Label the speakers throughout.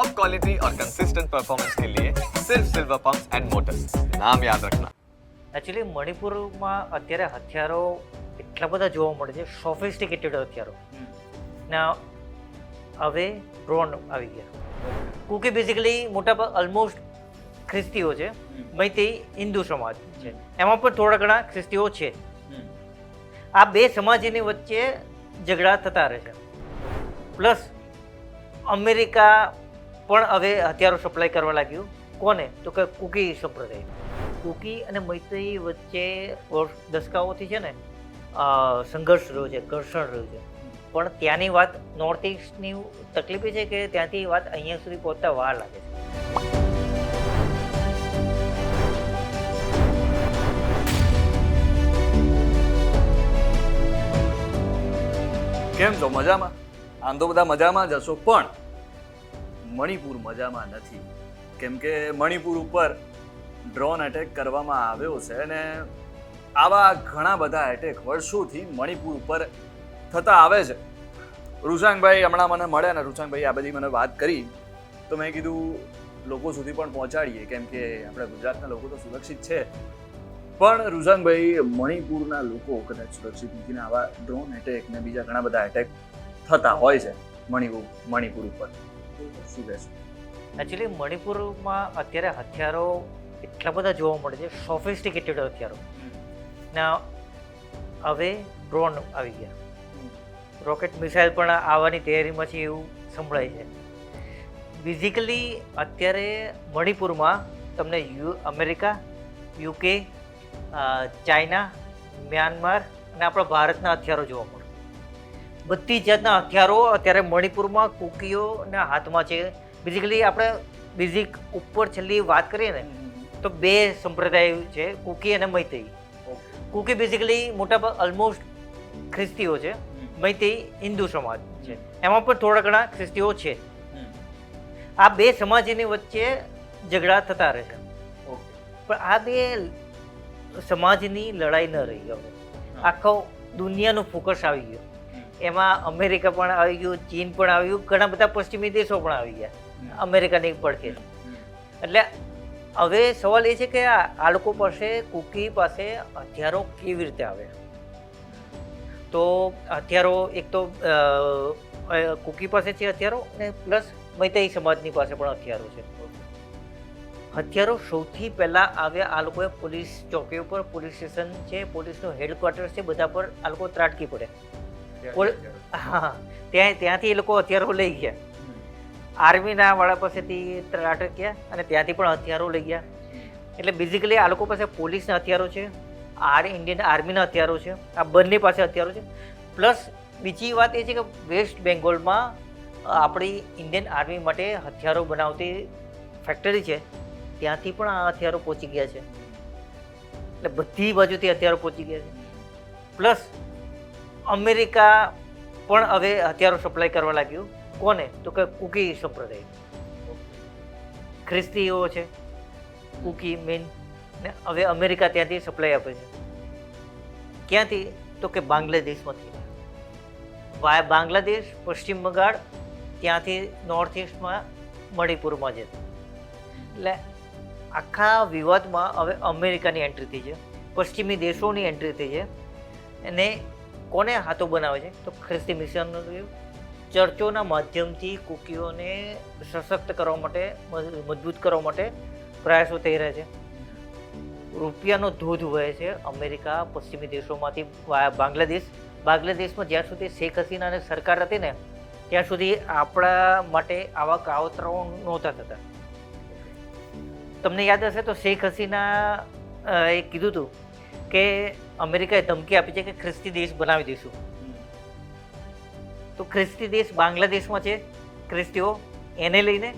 Speaker 1: Top quality और consistent performance के लिए सिर्फ सिल्वर पंप्स एंड मोटर्स नाम याद रखना
Speaker 2: એકચ્યુઅલી મણિપુરમાં અત્યારે હથિયારો એટલા બધા જોવા મળે છે સોફિસ્ટિકેટેડ હથિયારો ને હવે ડ્રોન આવી ગયા કુકી બેઝિકલી મોટા ભાગ ઓલમોસ્ટ ખ્રિસ્તીઓ છે મૈતી હિન્દુ સમાજ છે એમાં પણ થોડા ઘણા ખ્રિસ્તીઓ છે આ બે સમાજની વચ્ચે ઝઘડા થતા રહે છે પ્લસ અમેરિકા પણ હવે હથિયારો સપ્લાય કરવા લાગ્યું. કોને? તો કે કુકી સંપ્રદાય કુકી અને મૈત્રી વચ્ચે દસકાઓથી છે ને સંઘર્ષ રહ્યો છે, ઘર્ષણ રહ્યું છે. પણ ત્યાંની વાત નોર્થ ઇસ્ટની તકલીફ એ છે કે ત્યાંથી વાત અહીંયા સુધી પહોંચતા વાર લાગે છે.
Speaker 3: કેમ છો? મજામાં? આમ તો બધા મજામાં જ હશો, પણ મણિપુર મજામાં નથી. કેમ કે મણિપુર ઉપર ડ્રોન એટેક કરવામાં આવ્યો છે અને આવા ઘણા બધા એટેક વર્ષોથી મણિપુર ઉપર થતા આવે છે. રૂચાંગભાઈ હમણાં મને મળ્યા ને રૂચાંગભાઈ આ બધી મને વાત કરી. તો મેં કીધું, લોકો સુધી પણ પહોંચાડીએ, કેમ કે આપણે ગુજરાતના લોકો તો સુરક્ષિત છે. પણ રુઝાંગભાઈ, મણિપુરના લોકો કદાચ સુરક્ષિત નથી આવા ડ્રોન એટેક ને બીજા ઘણા બધા એટેક થતા હોય છે મણિપુર મણિપુર ઉપર. શું કહેશો?
Speaker 2: એકચ્યુઅલી મણિપુરમાં અત્યારે હથિયારો એટલા બધા જોવા મળે છે સોફિસ્ટિકેટેડ હથિયારો. ને હવે ડ્રોન આવી ગયા. રોકેટ મિસાઇલ પણ આવવાની તૈયારીમાં છે એવું સંભળાય છે. બેઝિકલી અત્યારે મણિપુરમાં તમને U America UK China Myanmar અને આપણા ભારતના હથિયારો જોવા મળે. બધી જાતના હથિયારો અત્યારે મણિપુરમાં કુકીઓના હાથમાં છે. બેઝિકલી આપણે બેઝિક ઉપર છેલ્લી વાત કરીએ ને, તો બે સંપ્રદાય છે, કુકી અને મૈતેઈ. કુકી બેઝિકલી મોટા ઓલમોસ્ટ ખ્રિસ્તીઓ છે, મૈતેઈ હિન્દુ સમાજ છે. એમાં પણ થોડા ઘણા ખ્રિસ્તીઓ છે. આ બે સમાજની વચ્ચે ઝઘડા થતા રહે પણ આ બે સમાજની લડાઈ ન રહી હવે. આખો દુનિયાનું ફોકસ આવી ગયું. એમાં અમેરિકા પણ આવી ગયું ચીન પણ આવ્યું ઘણા બધા પશ્ચિમી દેશો પણ આવી ગયા અમેરિકાની પડખે. એટલે હવે સવાલ એ છે કે આ લોકો પાસે કુકી પાસે હથિયારો કેવી રીતે આવે? તો હથિયારો એક તો કુકી પાસે છે હથિયારો અને પ્લસ મૈતેઈ સમાજની પાસે પણ હથિયારો છે. હથિયારો સૌથી પહેલાં આવ્યા આ લોકોએ પોલીસ ચોકી ઉપર પોલીસ સ્ટેશન છે પોલીસનું હેડક્વાર્ટર છે બધા પર આ લોકો ત્રાટકી પડે હા ત્યાં ત્યાંથી એ લોકો હથિયારો લઈ ગયા. આર્મીના વાળા પાસેથી ત્રાટક્યા અને ત્યાંથી પણ હથિયારો લઈ ગયા. એટલે બેઝિકલી આ લોકો પાસે પોલીસના હથિયારો છે આર ઇન્ડિયન આર્મીના હથિયારો છે આ બંને પાસે હથિયારો છે. પ્લસ બીજી વાત એ છે કે વેસ્ટ બેંગોલમાં આપણી ઇન્ડિયન આર્મી માટે હથિયારો બનાવતી ફેક્ટરી છે. ત્યાંથી પણ આ હથિયારો પહોંચી ગયા છે. એટલે બધી બાજુથી હથિયારો પહોંચી ગયા છે. પ્લસ અમેરિકા પણ હવે હથિયારો સપ્લાય કરવા લાગ્યું. કોને? તો કે કુકી સંપ્રદાય. ખ્રિસ્તીઓ છે. કુકી, મેન ને હવે અમેરિકા ત્યાંથી સપ્લાય આપે છે. ક્યાંથી? તો કે બાંગ્લાદેશમાંથી. બાંગ્લાદેશ, પશ્ચિમ બંગાળ, ત્યાંથી નોર્થ ઇસ્ટમાં મણિપુરમાં જતું એટલે આખા વિવાદમાં હવે અમેરિકાની એન્ટ્રી થઈ છે. પશ્ચિમી દેશોની એન્ટ્રી થઈ છે. અને કોને હાથો બનાવે છે? તો ખ્રિસ્તી મિશન ચર્ચોના માધ્યમથી કુકીઓને સશક્ત કરવા માટે, મજ- મજબૂત કરવા માટે પ્રયાસો થઈ રહ્યા છે. રૂપિયાનો ધોધ વહે છે અમેરિકા, પશ્ચિમી દેશોમાંથી બાંગ્લાદેશ. બાંગ્લાદેશમાં જ્યાં સુધી શેખ હસીનાની સરકાર હતી ને, ત્યાં સુધી આપણા માટે આવા કાવતરાઓ નહોતા થતા. તમને યાદ હશે તો શેખ હસીના એ કીધું હતું કે અમેરિકાએ ધમકી આપી છે કે ખ્રિસ્તી દેશ બનાવી દઈશું. તો ખ્રિસ્તી દેશ બાંગ્લાદેશમાં છે, ખ્રિસ્તીઓ એને લઈને,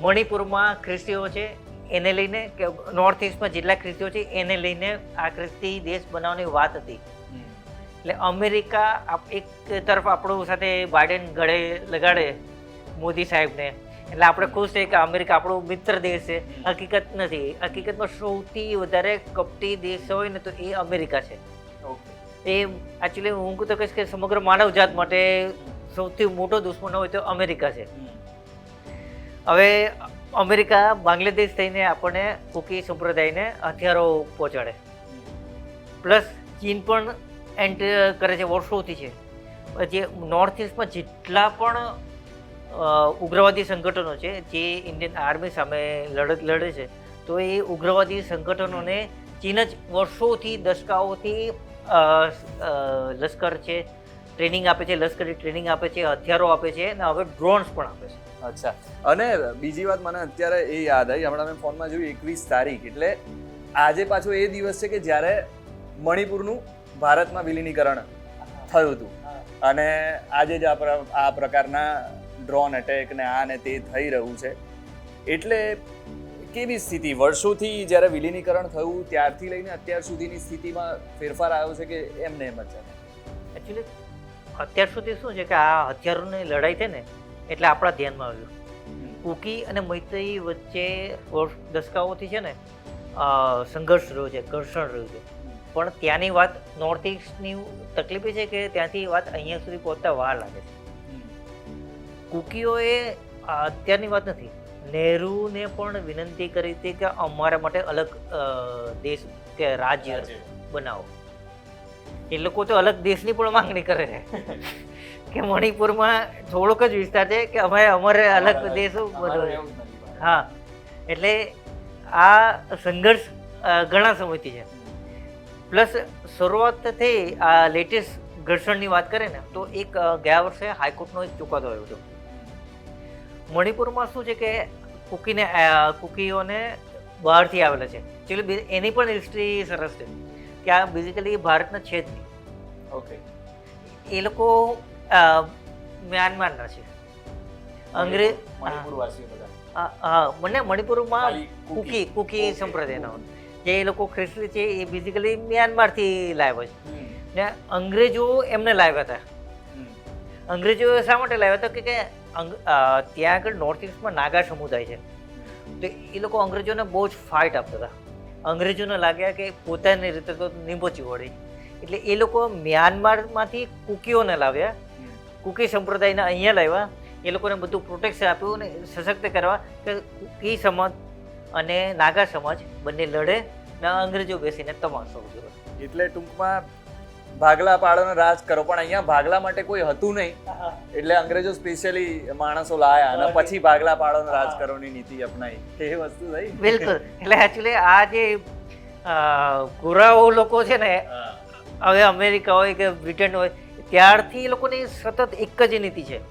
Speaker 2: મણિપુરમાં ખ્રિસ્તીઓ છે, એને લઈને, કે નોર્થ ઇસ્ટમાં જેટલા ખ્રિસ્તીઓ છે, એને લઈને આ ખ્રિસ્તી દેશ બનાવવાની વાત હતી. એટલે અમેરિકા એક તરફ આપણું સાથે બાઇડેન ગળે લગાડે મોદી સાહેબને એટલે આપણે ખુશ થઈએ કે અમેરિકા આપણો મિત્ર દેશ છે. હકીકત નથી. હકીકતમાં સૌથી વધારે કપટી દેશ હોય ને તો એ અમેરિકા છે. એ એકચ્યુઅલી હું તો કહીશ કે સમગ્ર માનવજાત માટે સૌથી મોટો દુશ્મન હોય તો અમેરિકા છે. હવે અમેરિકા બાંગ્લાદેશ થઈને આપણને કુકી સંપ્રદાયને હથિયારો પહોંચાડે. પ્લસ ચીન પણ એન્ટ કરે છે વર્ષોથી છે. જે નોર્થ ઇસ્ટમાં જેટલા પણ ઉગ્રવાદી સંગઠનો છે જે ઇન્ડિયન આર્મી સામે લડત લડે છે તો એ ઉગ્રવાદી સંગઠનોને ચીન જ વર્ષોથી દશકાઓથી લશ્કર છે ટ્રેનિંગ આપે છે લશ્કરી ટ્રેનિંગ આપે છે હથિયારો આપે છે અને હવે ડ્રોન્સ પણ આપે છે.
Speaker 3: અચ્છા. અને બીજી વાત મને અત્યારે એ યાદ આવી હમણાં મેં ફોનમાં જોયું એકવીસ તારીખ એટલે આજે પાછો એ દિવસ છે કે જ્યારે મણિપુરનું ભારતમાં વિલીનીકરણ થયું હતું. અને આજે જ આ પ્રકારના ડ્રોન અટેક ને આ ને તે થઈ રહ્યું છે. એટલે કેવી સ્થિતિ? વર્ષોથી જ્યારે વિલીનીકરણ થયું ત્યારથી લઈને અત્યાર સુધીની સ્થિતિમાં ફેરફાર આવ્યો છે કે એમને એમ જ છે?
Speaker 2: એકચ્યુઅલી અત્યાર સુધી શું છે કે આ હથિયારોની લડાઈ છે ને એટલે આપણા ધ્યાનમાં આવ્યું. કુકી અને મૈત્રી વચ્ચે દસકાઓથી છે ને સંઘર્ષ રહ્યો છે ઘર્ષણ રહ્યું છે. પણ ત્યાંની વાત નોર્થ ઇસ્ટની તકલીફ છે કે ત્યાંથી વાત અહીંયા સુધી પહોંચતા વાર લાગે છે. કુકીઓએ અત્યારની વાત નથી નહેરુને પણ વિનંતી કરી હતી કે અમારા માટે અલગ દેશ કે રાજ્ય બનાવો. એ લોકો તો અલગ દેશની પણ માંગણી કરે છે. કે મણિપુરમાં થોડોક જ વિસ્તાર છે કે અમે અમારે અલગ દેશ બધો હા એટલે આ સંઘર્ષ ઘણા સમયથી છે. પ્લસ શરૂઆત થઈ આ લેટેસ્ટ ઘર્ષણની વાત કરે ને તો એક ગયા વર્ષે હાઈકોર્ટનો એક ચુકાદો આવ્યો હતો. મણિપુરમાં શું છે કે કુકીને કુકીઓને બહારથી આવેલા છે. બી- એની પણ હિસ્ટ્રી સરસ છે કે આ બેઝિકલી ભારતના છે જ નહીં.
Speaker 3: ઓકે
Speaker 2: એ લોકો મ્યાનમારના છે. અંગ્રેજ હા મને મણિપુરમાં
Speaker 3: કુકી.
Speaker 2: કુકી સંપ્રદાયના જે એ લોકો ખ્રિસ્તી છે એ બેઝિકલી મ્યાનમારથી લાવ્યા છે. ને અંગ્રેજો એમને લાવ્યા હતા. અંગ્રેજો શા માટે લાવ્યા હતા? કે ત્યાં આગળ નોર્થ ઇસ્ટમાં નાગા સમુદાય છે. તો એ લોકો અંગ્રેજોને બહુ જ ફાઇટ આપતા હતા. અંગ્રેજોને લાગ્યા કે પોતાની રીતે તો નિપોચી વળી. એટલે એ લોકો મ્યાનમારમાંથી કુકીઓને લાવ્યા. કુકી સંપ્રદાયને અહીંયા લાવ્યા. એ લોકોને બધું પ્રોટેક્શન આપ્યું અને સશક્ત કરવા કે કુકી સમાજ અને નાગા સમાજ બંને લડે ને અંગ્રેજો બેસીને તમાશો જોવે
Speaker 3: એટલે ટૂંકમાં ભાગલા પાડોનો રાજ કરો. પણ અહીંયા ભાગલા માટે કોઈ હતું નહીં. એટલે અંગ્રેજો સ્પેશિયલી માણસો લાયા અને પછી ભાગલા પાડોનો રાજ કરોની નીતિ અપનાવી એ વસ્તુ થઈ.
Speaker 2: બિલકુલ. એટલે એકચ્યુઅલી આ જે ગોરાઓ લોકો છે ને હવે અમેરિકા હોય કે બ્રિટન હોય ત્યારથી એ લોકોની સતત એક જ નીતિ છે.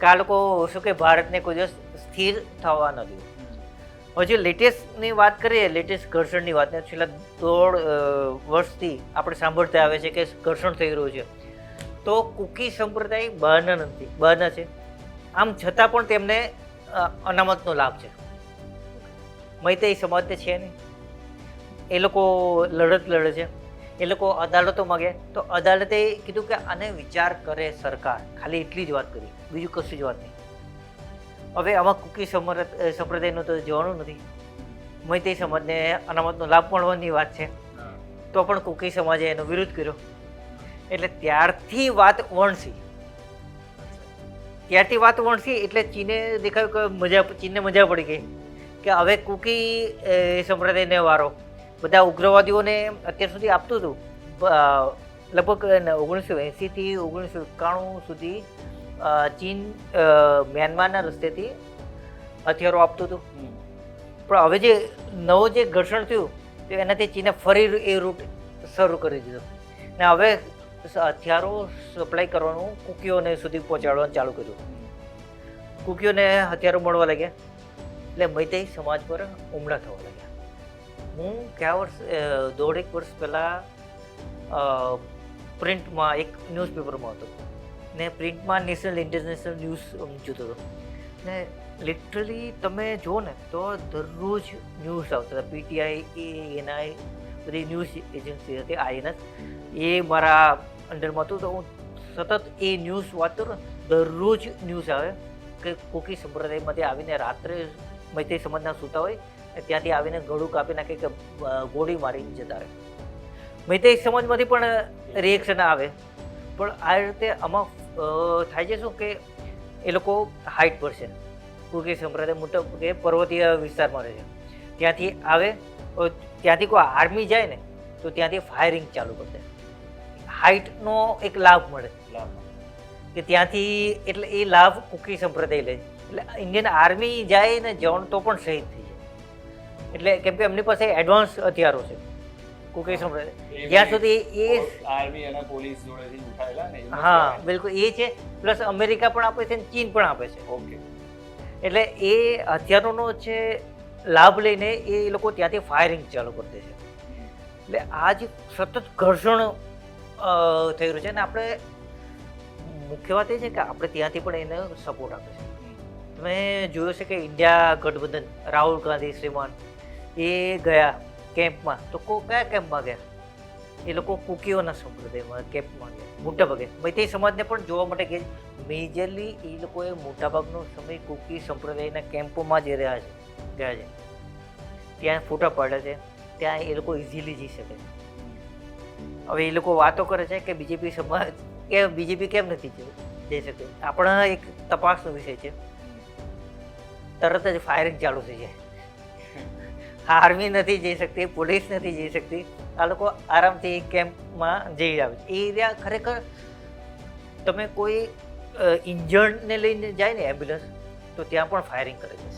Speaker 2: કે આ લોકો શું કે ભારતને કોઈ દિવસ સ્થિર થવા ન દે. હજી લેટેસ્ટની વાત કરીએ લેટેસ્ટ ઘર્ષણની વાત છેલ્લા દોઢ વર્ષથી આપણે સાંભળતા આવે છે કે ઘર્ષણ થઈ રહ્યું છે. તો કુકી સંપ્રદાય બહારના નથી, બહારના છે. આમ છતાં પણ તેમને અનામતનો લાભ છે. મૈતેઈ સમાજ છે નહીં. એ લોકો લડત લડે છે. એ લોકો અદાલતો માગે. તો અદાલતે કીધું કે આને વિચાર કરે સરકાર. ખાલી એટલી જ વાત કરી. બીજું કશું જ વાત નહીં. હવે આમાં કુકી સંપ્રદાયનું તો જોવાનું નથી. મૈત્રી સમાજને અનામતનો લાભ મળવાની વાત છે. તો પણ કુકી સમાજે એનો વિરોધ કર્યો. એટલે ત્યારથી વાત વણસી. ત્યારથી વાત વણસી એટલે ચીને દેખાયું કે મજા ચીનને મજા પડી ગઈ. કે હવે કુકી સંપ્રદાયને વારો. બધા ઉગ્રવાદીઓને અત્યાર સુધી આપતું હતું. લગભગ ઓગણીસો એંસીથી ઓગણીસો એકાણું સુધી ચીન મ્યાનમારના રસ્તેથી હથિયારો આપતું હતું. પણ હવે જે નવો જે ઘર્ષણ થયું તો એનાથી ચીને ફરી એ રૂટ શરૂ કરી દીધો. ને હવે હથિયારો સપ્લાય કરવાનું કુકીઓને સુધી પહોંચાડવાનું ચાલુ કર્યું. કુકીઓને હથિયારો મળવા લાગ્યા. એટલે મૈતેઈ સમાજ પર હુમલા થવા લાગ્યા. હું કયા વર્ષ દોઢેક વર્ષ પહેલાં પ્રિન્ટમાં એક ન્યૂઝપેપરમાં હતો. ને પ્રિન્ટમાં નેશનલ ઇન્ટરનેશનલ ન્યૂઝ જોતો હતો ને લિટરલી તમે જુઓ ને તો દરરોજ ન્યૂઝ આવતા હતા. પીટીઆઈ એ એનઆઈ બધી ન્યૂઝ એજન્સી હતી આઈએનએસ. એ મારા અંડરમાં હતું તો હું સતત એ ન્યૂઝ વાંચતો ને, દરરોજ ન્યૂઝ આવે. કે કોકી સંપ્રદાયમાંથી આવીને રાત્રે મૈત્રી સમાજના સૂતા હોય ત્યાંથી આવીને ગળું કાપી નાખે કે ગોળી મારીને જતા રહે. મૈત્રી સમાજમાંથી પણ રિએક્શન આવે. પણ આ રીતે આમાં થાય છે શું કે એ લોકો હાઇટ પર છે. કુકી સંપ્રદાય મોટા કે પર્વતીય વિસ્તારમાં રહે છે. ત્યાંથી આવે ત્યાંથી કોઈ આર્મી જાય ને તો ત્યાંથી ફાયરિંગ ચાલુ કરશે હાઇટનો એક લાભ મળે. કે ત્યાંથી એટલે એ લાભ કુકી સંપ્રદાય લે. છે. એટલે ઇન્ડિયન આર્મી જાય ને જવાન તો પણ શહીદ થઈ જાય. એટલે કેમ કે એમની પાસે એડવાન્સ હથિયારો છે. કુકી સંપ્રદાય જ્યાં સુધી એ
Speaker 3: આર્મી અને પોલીસ જોડેથી ઉઠાયેલા ને
Speaker 2: હા બિલકુલ. એ છે પ્લસ અમેરિકા પણ આપે છે અને ચીન પણ આપે છે.
Speaker 3: ઓકે.
Speaker 2: એટલે એ હથિયારોનો છે લાભ લઈને એ લોકો ત્યાંથી ફાયરિંગ ચાલુ કરી દે છે. એટલે આ જે સતત ઘર્ષણ થઈ રહ્યું છે અને આપણે મુખ્ય વાત એ છે કે આપણે ત્યાંથી પણ એને સપોર્ટ આપે છે. તમે જોયું છે કે ઇન્ડિયા ગઠબંધન રાહુલ ગાંધી શ્રીમાન એ ગયા. કેમ્પમાં, તો કો, કયા કેમ્પમાં ગયા? એ લોકો કુકીઓના સંપ્રદાયમાં કેમ્પમાં ગયા, મોટા ભાગે. મૈત્રી સમાજને પણ જોવા માટે કે મેજરલી એ લોકોએ મોટાભાગનો સમય કુકી સંપ્રદાયના કેમ્પોમાં જ રહ્યા છે, ગયા છે. ત્યાં ફોટા પાડે છે, ત્યાં એ લોકો ઇઝીલી જઈ શકે છે. હવે એ લોકો વાતો કરે છે કે બીજેપી સમાજ કે બીજેપી કેમ નથી જઈ શકે? આપણા એક તપાસનો વિષય છે. તરત જ ફાયરિંગ ચાલુ થઈ જાય. આર્મી નથી જઈ શકતી પોલીસ નથી જઈ શકતી. આ લોકો આરામથી કેમ્પમાં જઈ આવે છે. એ એરિયા ખરેખર તમે કોઈ ઇન્જર્ડને લઈને જાય ને એમ્બ્યુલન્સ તો ત્યાં પણ ફાયરિંગ કરે છે.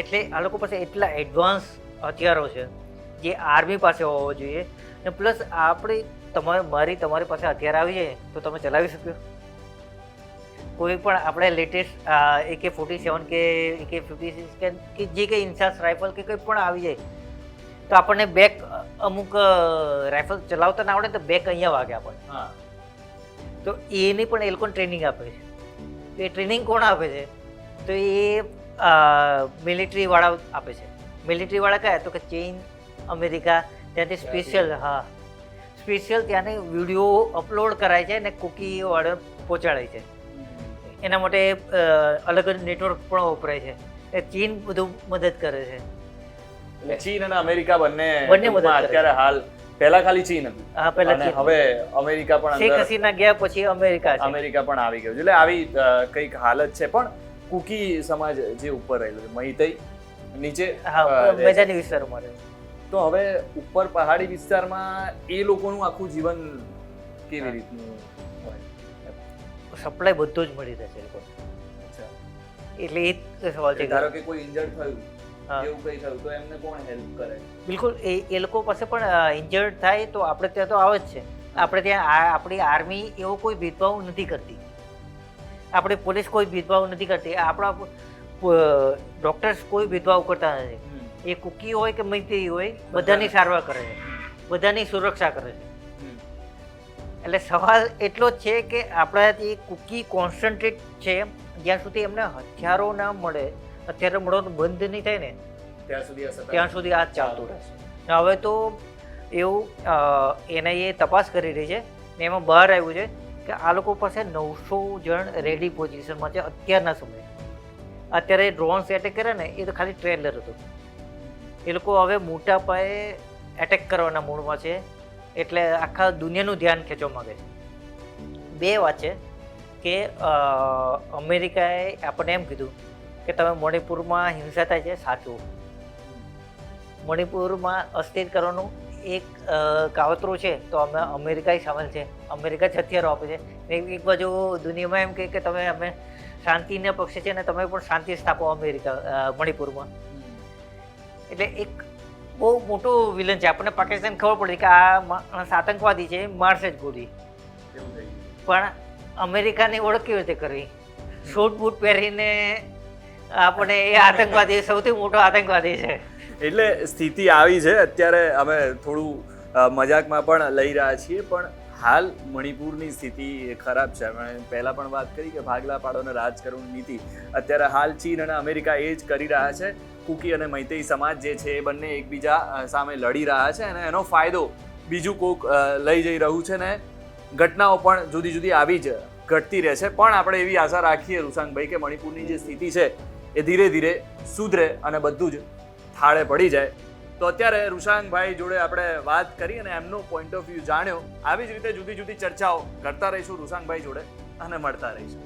Speaker 2: એટલે આ લોકો પાસે એટલા એડવાન્સ હથિયારો છે જે આર્મી પાસે હોવો જોઈએ. ને પ્લસ આપણે તમારે મારી તમારી પાસે હથિયાર આવી જાય, તો તમે ચલાવી શકો. કોઈ પણ આપણે લેટેસ્ટ એકે ફોર્ટી સેવન કે એકે ફિફ્ટી સિક્સ કે જે કંઈ ઇન્સાસ રાઇફલ કે કંઈ પણ આવી જાય તો આપણને બેક અમુક રાઇફલ ચલાવતા ના આવડે તો બેક અહીંયા વાગે આપણને.
Speaker 3: હા.
Speaker 2: તો એની પણ એ લોકોને ટ્રેનિંગ આપે છે. તો એ ટ્રેનિંગ કોણ આપે છે? તો એ મિલિટરીવાળા આપે છે. મિલિટરીવાળા કયા તો કે ચીન અમેરિકા ત્યાંથી સ્પેશિયલ હા. સ્પેશિયલ ત્યાંની વીડિયો અપલોડ કરાય છે અને કુકી ઓર્ડર પહોંચાડાય છે. એના માટે અલગ અલગ નેટવર્ક પણ વપરાય છે. એ ચીન બધું મદદ કરે છે.
Speaker 3: એટલે ચીન અને અમેરિકા બંને
Speaker 2: બંને મદદ
Speaker 3: અત્યારે હાલ પહેલા ખાલી ચીન હતું.
Speaker 2: હા પહેલા ચીન.
Speaker 3: હવે અમેરિકા પણ
Speaker 2: શેખ હસીના ગયા પછી અમેરિકા છે.
Speaker 3: અમેરિકા પણ આવી ગયું એટલે આવી કંઈક હાલત છે. પણ કુકી સમાજ જે ઉપર રહેલું છે મહિતઈ નીચે
Speaker 2: હા
Speaker 3: મેજાની.
Speaker 2: મેદાની વિસ્તારોમાં રહે
Speaker 3: તો હવે ઉપર પહાડી વિસ્તારમાં એ લોકોનું આખું જીવન કેવી રીતનું
Speaker 2: સપ્લાય બધો જ મળી રહે છે એ લોકોને
Speaker 3: અચ્છા.
Speaker 2: એટલે એ જ સવાલ છે
Speaker 3: ધારો કે કોઈ ઇન્જર્ડ થયું
Speaker 2: હા.
Speaker 3: એવું કંઈ થયું તો એમને કોણ હેલ્પ કરે?
Speaker 2: બિલકુલ એ એ લોકો પાસે પણ ઇન્જર્ડ થાય તો આપણે ત્યાં તો આવે જ છે. આપણે ત્યાં આપણી આર્મી એવો કોઈ ભેદભાવ નથી કરતી. આપણી પોલીસ કોઈ ભેદભાવ નથી કરતી. આપણા ડોક્ટર્સ કોઈ ભેદભાવ કરતા નથી. એ કુકી હોય કે મૈત્રી હોય બધાની સારવાર કરે છે. બધાની સુરક્ષા કરે છે. એટલે સવાલ એટલો જ છે કે આપણા જે કુકી કોન્સન્ટ્રેટ છે જ્યાં સુધી એમને હથિયારો ના મળે હથિયારો મળવાનું બંધ નહીં થાય ને
Speaker 3: ત્યાં સુધી આ
Speaker 2: ત્યાં સુધી આ ચાલતું રહેશે. હવે તો એવું એનઆઈએ તપાસ કરી રહી છે ને એમાં બહાર આવ્યું છે કે આ લોકો પાસે નવસો જણ રેડી પોઝિશનમાં છે અત્યારના સમયે. અત્યારે ડ્રોન્સ એટેક કરે ને એ તો ખાલી ટ્રેલર હતું. એ લોકો હવે મોટા પાયે એટેક કરવાના મૂડમાં છે. એટલે આખા દુનિયાનું ધ્યાન ખેંચવા માગે છે. બે વાત છે કે અમેરિકાએ આપણને એમ કીધું કે તમે મણિપુરમાં હિંસા થાય છે સાચું. મણિપુરમાં અસ્થિર કરવાનું એક કાવતરું છે તો અમે અમેરિકા સામેલ છે. અમેરિકા જ હથિયારો આપે છે. એક બાજુ દુનિયામાં એમ કહે કે તમે અમે શાંતિના પક્ષે છે ને તમે પણ શાંતિ સ્થાપો અમેરિકા મણિપુરમાં. એટલે એક બહુ મોટું વિલન છે. આપણને પાકિસ્તાન ખબર પડી કે આ માણસ આતંકવાદી છે મારશે જ ગોળી. પણ અમેરિકાની ઓળખ કેવી રીતે કરવી? શૂટ બૂટ પહેરીને આપણે એ આતંકવાદી સૌથી મોટો આતંકવાદી છે.
Speaker 3: એટલે સ્થિતિ આવી છે. અત્યારે અમે થોડું મજાકમાં પણ લઈ રહ્યા છીએ પણ હાલ મણિપુરની સ્થિતિ ખરાબ છે. પહેલા પણ વાત કરી કે ભાગલા પાડોને રાજ કરવાની નીતિ. અત્યારે હાલ ચીન અને અમેરિકા એ જ કરી રહ્યા છે. કુકી અને મૈતેઈ સમાજ જે છે એ બંને એકબીજા સામે લડી રહ્યા છે અને એનો ફાયદો બીજું કોક લઈ જઈ રહ્યું છે ને ઘટનાઓ પણ જુદી જુદી આવી જ ઘટતી રહે છે. પણ આપણે એવી આશા રાખીએ રૂસાંગભાઈ કે મણિપુરની જે સ્થિતિ છે એ ધીરે ધીરે સુધરે અને બધું જ થાળે પડી જાય. તો અત્યારે રૂશાંગભાઈ જોડે આપણે વાત કરી અને એમનો પોઈન્ટ ઓફ વ્યૂ જાણ્યો. આવી જ રીતે જુદી જુદી ચર્ચાઓ કરતા રહીશું રૂશાંગભાઈ જોડે અને મળતા રહીશું.